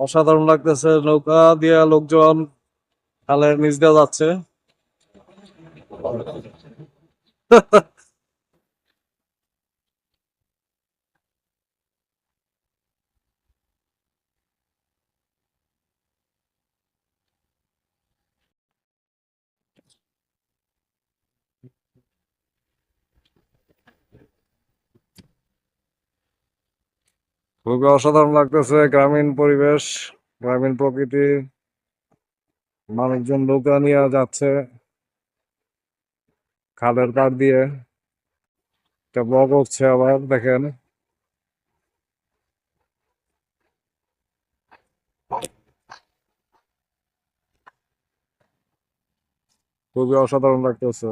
অসাধারণ লাগতেছে নৌকা দিয়ে লোকজন খালের নিচ দিয়ে যাচ্ছে। খুবই অসাধারণ লাগতেছে, গ্রামীণ পরিবেশ, গ্রামীণ প্রকৃতি, মানুষজন নৌকা নিয়ে যাচ্ছে, খালের পাড় দিয়ে। একটা বক হচ্ছে আবার, দেখেন। খুবই অসাধারণ লাগতেছে।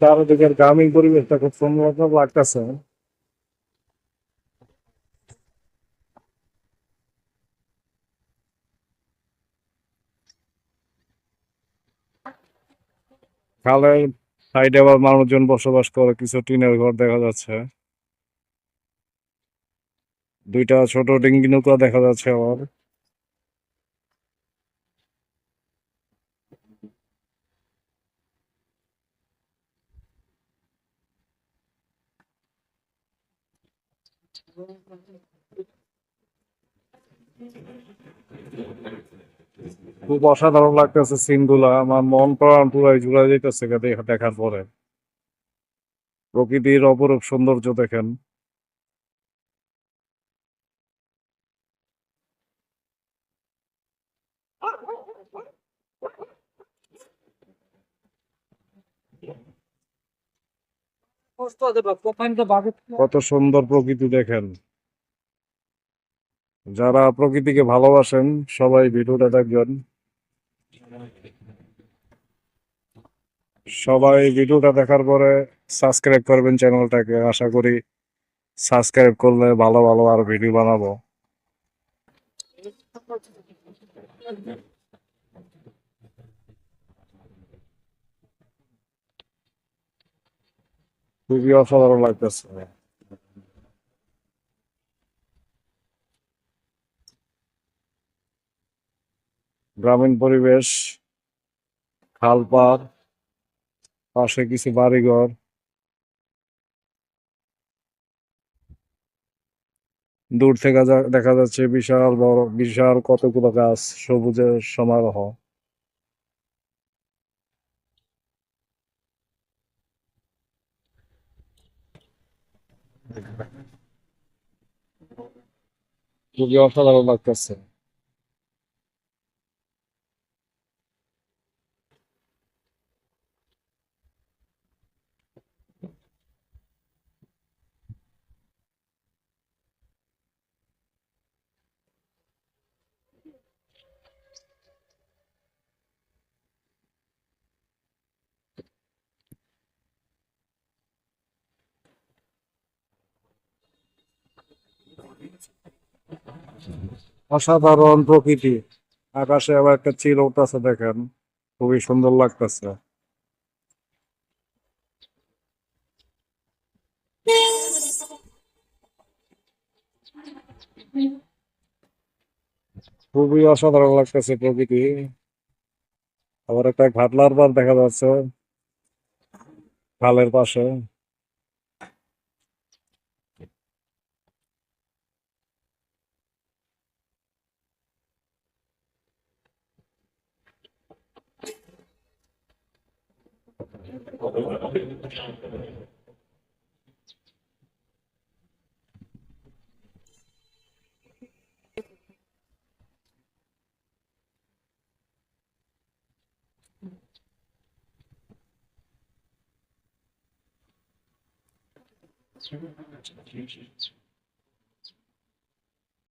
চারিদিকের গ্রামীণ পরিবেশটা খুব সুন্দর লাগতেছে। খালের সাইডে আবার মানুষজন বসবাস করে, কিছু টিনের ঘর দেখা যাচ্ছে। দুইটা ছোট ডিঙ্গি নৌকা দেখা যাচ্ছে আবার। খুব অসাধারণ লাগতেছে সিনগুলা আমার মন প্রাণ পুরাই জুড়ে যেতেছে দেখার পরে। প্রকৃতির অপরূপ সৌন্দর্য দেখেন। কত সুন্দর প্রকৃতি দেখেন। যারা প্রকৃতিকে ভালোবাসেন, সবাই ভিডিওটা দেখবেন। সবাই ভিডিওটা দেখার পরে সাবস্ক্রাইব করবেন চ্যানেলটাকে। আশা করি সাবস্ক্রাইব করলে ভালো ভালো আর ভিডিও বানাবো। খুবই অসাধারণ লাগতেছে। গ্রামীণ পরিবেশ, খাল পার পাশে কিছু বাড়িঘর। দূর থেকে দেখা যাচ্ছে বিশাল বড়, বিশাল কতগুলো গাছ, সবুজের সমারোহ। খুবই অসাধারণ লাগতেছে অসাধারণ প্রকৃতি। আকাশে আবার একটা চিল উঠতেছে, দেখেন। খুবই সুন্দর লাগতেছে। খুবই অসাধারণ লাগতেছে প্রকৃতি। আবার একটা ঘাটলার বার দেখা যাচ্ছে। খালের পাশে। Let's remember to the future.